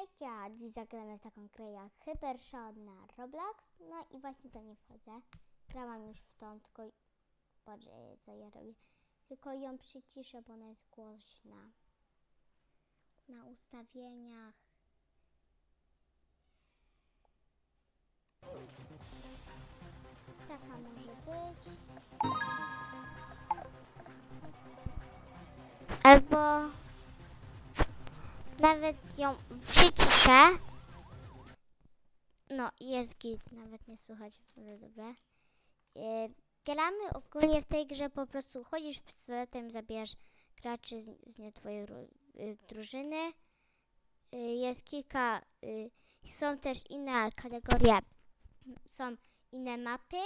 Hejka, dziś zagramy w taką grę jak Hypershot na Roblox. No i właśnie to nie wchodzę. Grałam już w tą, tylko... Boże, co ja robię? Tylko ją przyciszę, bo ona jest głośna. Na ustawieniach. Taka może być. Albo nawet ją przyciszę. No jest git, nawet nie słychać, ale dobra. E, gramy ogólnie w tej grze po prostu chodzisz pistoletem, zabijasz graczy z, z nie twojej y, drużyny. Y, jest kilka, y, są też inne kategorie, są inne mapy.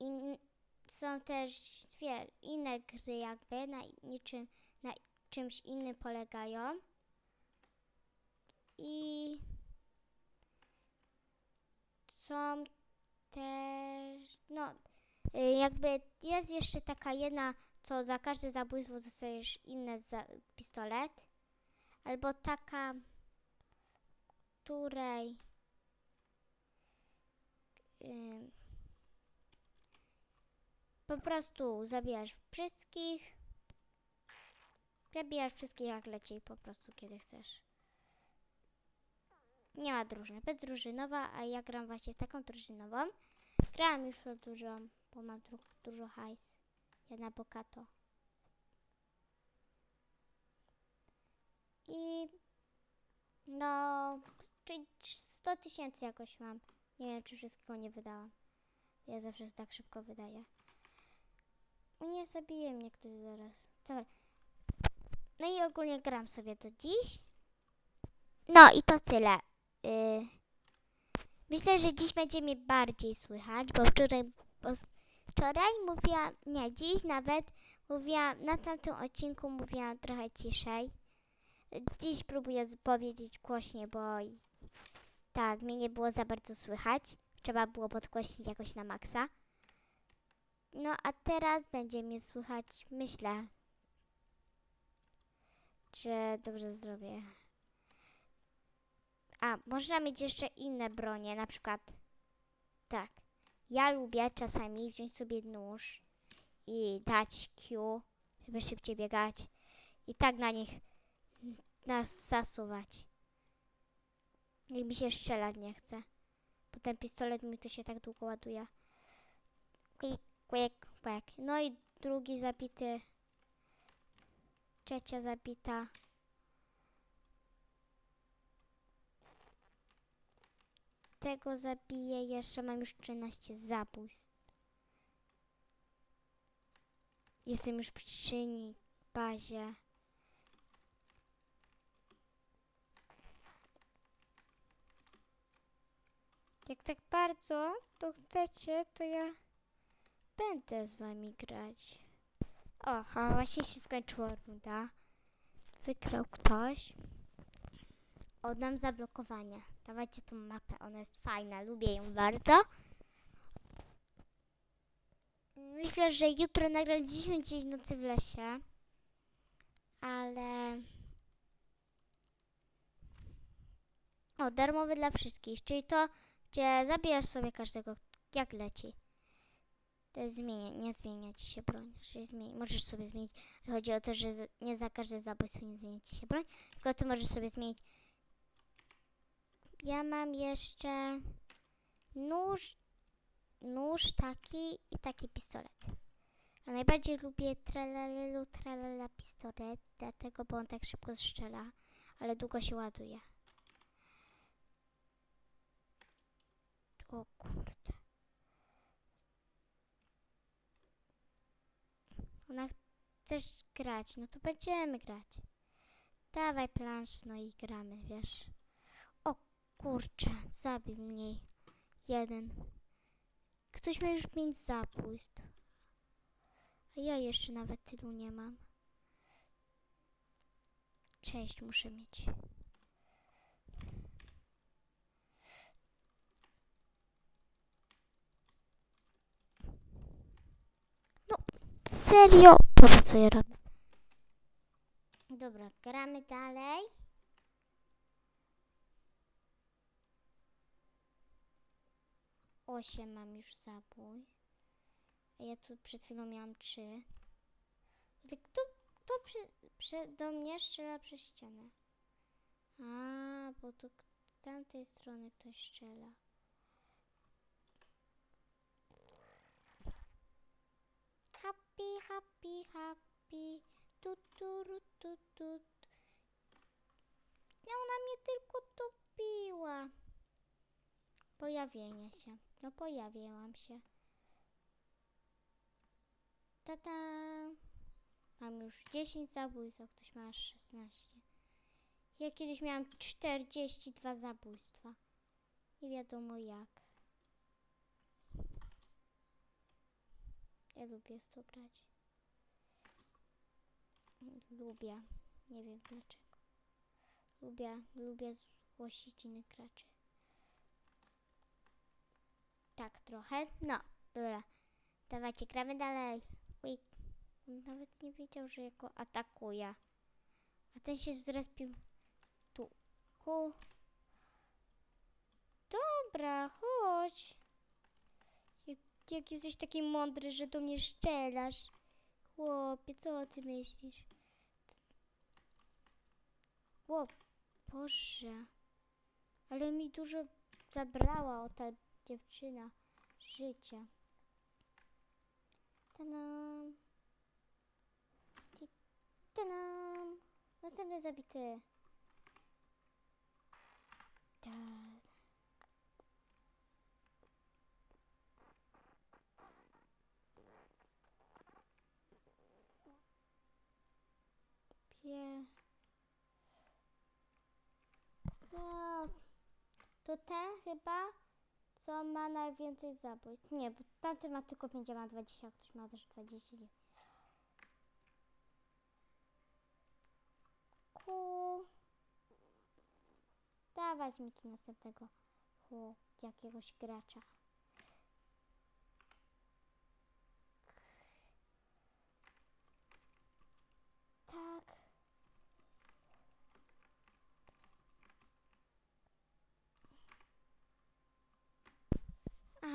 In, są też dwie inne gry jakby na niczym, na czymś innym polegają. I są też, no, y, jakby jest jeszcze taka jedna, co za każde zabójstwo dostajesz inny za, pistolet. Albo taka, której po prostu zabijasz wszystkich. Zabijasz wszystkich jak leci po prostu kiedy chcesz. Nie ma drużyny, bezdrużynowa, a ja gram właśnie taką drużynową. Grałam już w dużo, bo mam dru- dużo hajs. Jedna bokato. I no, czyli 100 tysięcy jakoś mam. Nie wiem, czy wszystkiego nie wydałam. Ja zawsze tak szybko wydaję. Nie, zabije mnie ktoś zaraz. Dobra. No i ogólnie gram sobie do dziś. No i to tyle. Y, myślę, że dziś będzie mnie bardziej słychać, bo wczoraj, bo wczoraj mówiłam, nie, dziś nawet mówiłam, na tamtym odcinku mówiłam trochę ciszej. Dziś próbuję powiedzieć głośniej, bo tak, mnie nie było za bardzo słychać. Trzeba było podgłośnić jakoś na maksa. No a teraz będzie mnie słychać, myślę, że dobrze zrobię. A, można mieć jeszcze inne bronie, na przykład tak. Ja lubię czasami wziąć sobie nóż i dać Q, żeby szybciej biegać i tak na nich nas zasuwać. Jak mi się strzelać nie chce. Bo ten pistolet mi tu się tak długo ładuje. Klik, klik, klik. No i drugi zabity. Trzecia zabita. Tego zabiję. Jeszcze mam już 13 zabójstw. Jestem już przy niej bazie. Jak tak bardzo to chcecie, to ja będę z wami grać. O, a właśnie się skończyła runda. Wygrał ktoś. Oddam zablokowanie. Dawajcie tą mapę, ona jest fajna, lubię ją bardzo. Myślę, że jutro nagram 10 nocy w lesie. Ale... O, darmowy dla wszystkich, czyli to, gdzie zabijasz sobie każdego, jak leci. To zmienia, nie zmienia ci się broń. Że zmieni, możesz sobie zmienić. Chodzi o to, że nie za każde zabójstwo nie zmienia ci się broń, tylko ty możesz sobie zmienić. Ja mam jeszcze nóż, nóż taki i taki pistolet. A najbardziej lubię tralalelu tralala pistolet, dlatego, bo on tak szybko strzela, ale długo się ładuje. O Ona chcesz grać, no to będziemy grać. Dawaj plansz, no i gramy, wiesz. O kurczę, zabił mnie jeden. Ktoś ma już pięć zabójstw. A ja jeszcze nawet tylu nie mam. Cześć, muszę mieć. Serio? To co ja robię? Dobra, gramy dalej. Osiem mam już zabój. Ja tu przed chwilą miałam trzy. Tak, kto, kto przy, przy, do mnie strzela przez ścianę? A, bo tu z tamtej strony ktoś strzela. Happy, happy, happy. Tu, tu, tu, tu. I Ona mnie tylko topiła. Pojawienie się. No pojawiłam się. Tata. Mam już 10 zabójstw, ktoś ma aż 16. Ja kiedyś miałam 42 zabójstwa. Nie wiadomo jak. Ja lubię w to grać. Lubię. Nie wiem dlaczego. Lubię, lubię zgłosić innych graczy. Tak trochę. No, dobra. Dawajcie, gramy dalej. On nawet nie wiedział, że go atakuje. A ten się zrespił tu. Hu. Dobra, chodź. Jak, jesteś taki mądry, że do mnie strzelasz. Chłopie, co ty myślisz? O, Boże. Ale mi dużo zabrała o ta dziewczyna życia. Tanam. Tanam. Następny zabity. Ta- Pie. No, to ten chyba, co ma najwięcej zabójstw. Nie, bo tamty ma tylko 5, a ma 20, a ktoś ma też 20. Ku. Dawać mi tu następnego hu, jakiegoś gracza. Tak.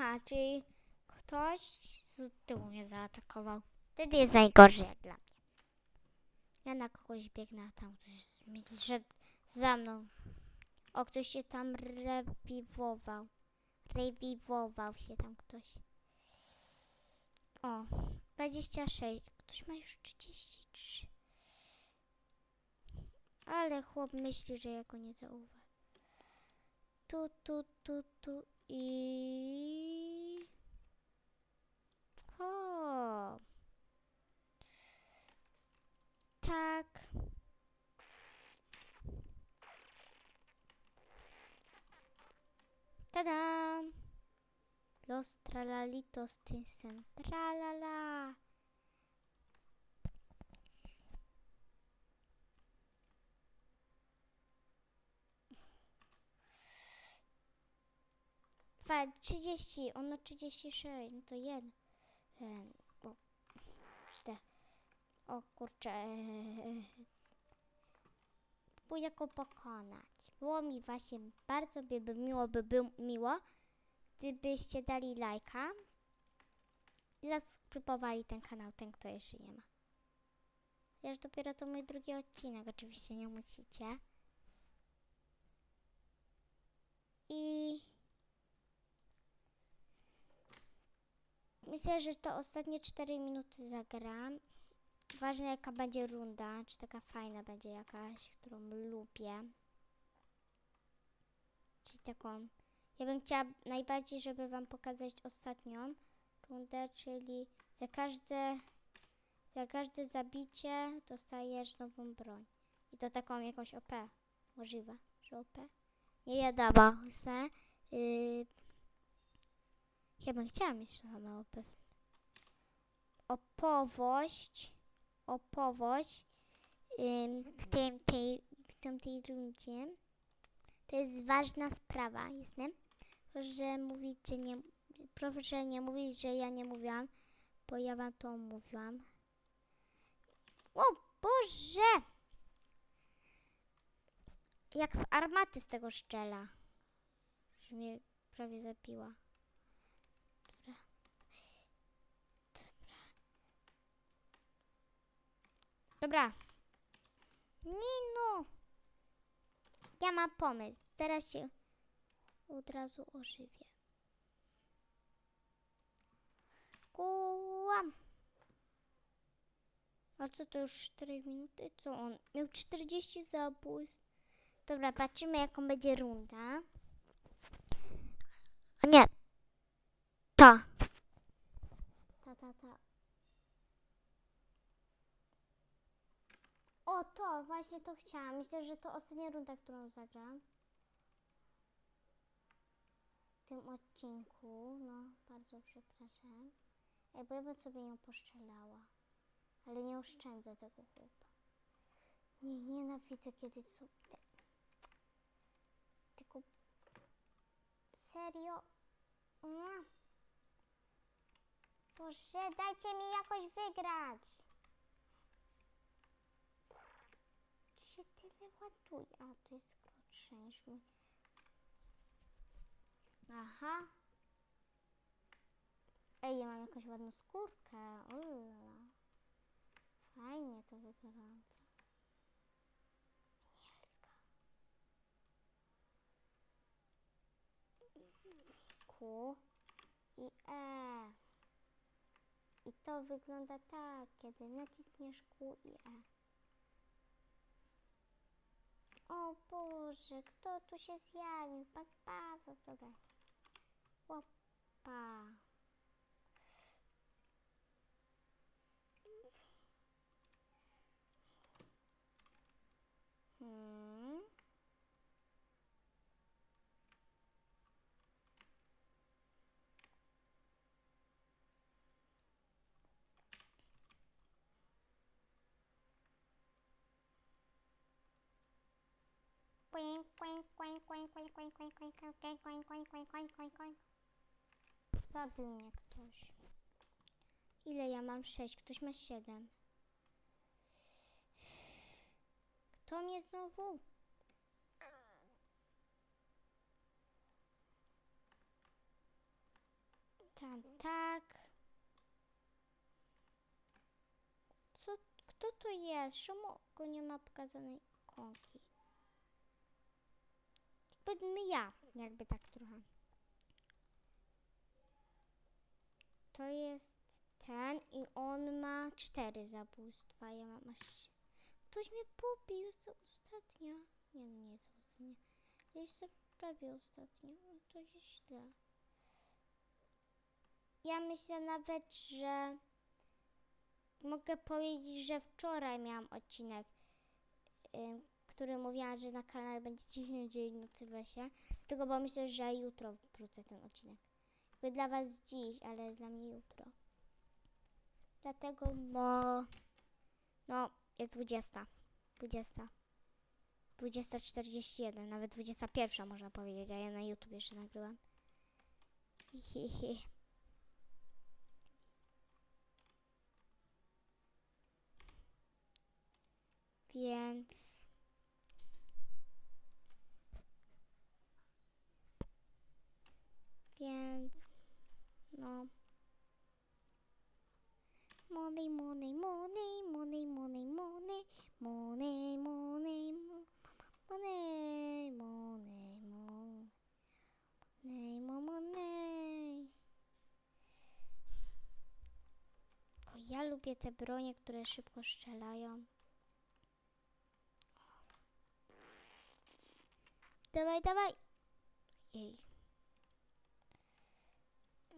Aha, czyli ktoś z tyłu mnie zaatakował. Wtedy jest najgorzej jak dla mnie. Ja na kogoś biegnę, a tam ktoś zszedł za mną. O, ktoś się tam rewiwował. Rewiwował się tam ktoś. O, 26. Ktoś ma już 33. Ale chłop myśli, że ja go nie zauważę. Tu, tu, tu, tu i... O! Tak. Tada! Los tralalitos tysen. Tralala. Dwa, 30, ono 36, no to jeden. Em, O, czte. O kurczę. e, Próbuję go pokonać. Było mi właśnie bardzo by, by miło, by było miło, gdybyście dali lajka i zasubskrybowali ten kanał, ten kto jeszcze nie ma. Chociaż dopiero to mój drugi odcinek, oczywiście nie musicie. I myślę, że to ostatnie 4 minuty zagram. Ważne jaka będzie runda, czy taka fajna będzie jakaś, którą lubię. Czyli taką. Ja bym chciała najbardziej, żeby wam pokazać ostatnią rundę, czyli za każde za każde zabicie dostajesz nową broń. I to taką jakąś OP. Możliwe, że OP. Nie wiadomo, se. Yy, ja bym chciała mieć same OP. Opowość. Opowość ym, w, tym, tej, w tym, tej rundzie. To jest ważna sprawa, jestem. Proszę mówić, że nie, proszę nie mówić, że ja nie mówiłam, bo ja wam to mówiłam. O Boże! Jak z armaty z tego szczela. Że mnie prawie zabiła. Dobra. Nie no. Ja mam pomysł. Zaraz się od razu ożywię. Kułam. A co to już 4 minuty? Co on? Miał 40 zabójstw. Dobra, patrzymy jaką będzie runda. Nie. Ta. Ta, ta, ta. O, to, właśnie to chciałam. Myślę, że to ostatnia runda, którą zagram. W tym odcinku. No, bardzo przepraszam. Ej, bo ja bym sobie ją poszczelała. Ale nie oszczędzę tego chłopa. Nie, nienawidzę, kiedy są te... Tylko... Serio? Mm. Boże, dajcie mi jakoś wygrać. się tyle ładuje. A, to jest krótsze niż mi. Aha. Ej, ja mam jakąś ładną skórkę. Ulala. Fajnie to wygląda. Anielska. Q i E. I to wygląda tak, kiedy naciśniesz Q i E. O Boże, kto tu się zjawił? Pan Paweł, dobra. Opa. Zabił mnie ktoś. Ile ja mam? Sześć. Ktoś ma siedem. Kto mnie znowu? Tam, tak. Co? Kto to jest? Czemu go nie ma pokazanej ikonki? Jakby ja, jakby tak trochę. To jest ten i on ma cztery zabójstwa, ja mam aż... Ktoś mnie pobił, jest ostatnia. Nie, no nie jest ostatnia. Ja jestem prawie ostatnia, no to jest źle. Ja myślę nawet, że mogę powiedzieć, że wczoraj miałam odcinek, ym, który mówiłam, że na kanale będzie 99 nocy w lesie. Tylko bo myślę, że jutro wrócę ten odcinek. Jakby dla was dziś, ale dla mnie jutro. Dlatego, bo no, jest 20. 20. 20.41, nawet 21 można powiedzieć, a ja na YouTube jeszcze nagrywam. Hihi. Więc Więc no. Money, money, money, money, money, money, money, money, mo- money, money, mo- money, mo- money. O, ja lubię te bronie, które szybko strzelają. Dawaj, dawaj! Jej.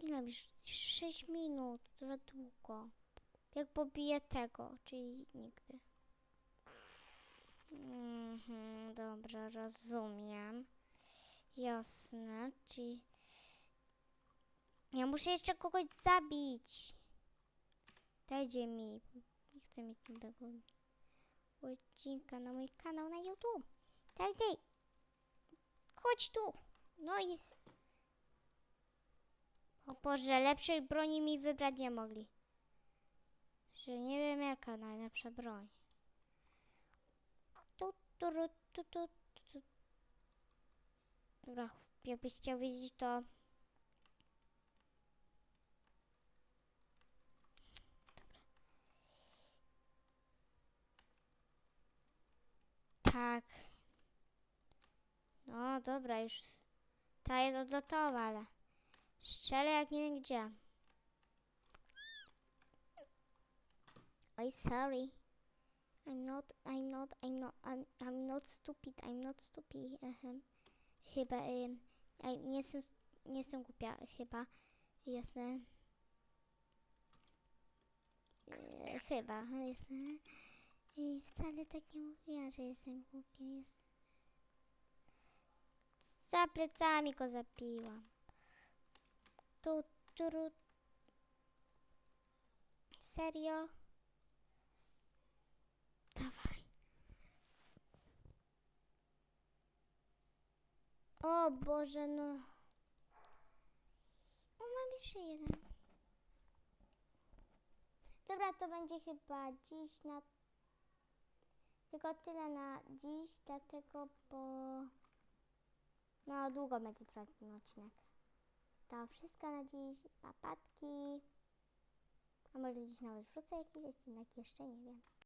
Ile już 6 minut, to za długo. Jak pobiję tego, czyli nigdy. Mhm, dobra, rozumiem. Jasne, czyli... Ja muszę jeszcze kogoś zabić. Dajcie mi. Nie chcę mieć tego odcinka na mój kanał na YouTube. Dajcie. Chodź tu. No jest. O Boże, lepszej broni mi wybrać nie mogli. Że nie wiem jaka najlepsza broń. Tu, tu, tu, tu, tu. Dobra, jakbyś chciał wiedzieć to... Tak. No dobra, już ta jest odlotowa, ale strzelę jak nie wiem gdzie. Oj, sorry. I'm not, I'm not, I'm not, I'm, not stupid, I'm not stupid. Ehem. Chyba, ja nie jestem, nie jestem głupia, chyba. Jasne. E, chyba, jestem. I wcale tak nie mówiła, że jestem głupia. Jest... Za plecami go zabiłam. Tu, tu, Serio? Dawaj. O Boże, no. O, mam jeszcze jeden. Dobra, to będzie chyba dziś na... Tylko tyle na dziś, dlatego, bo... No, długo będzie trwać ten odcinek. To wszystko na dziś. Papatki. A może dziś nawet wrzucę jakiś odcinek, jeszcze nie wiem.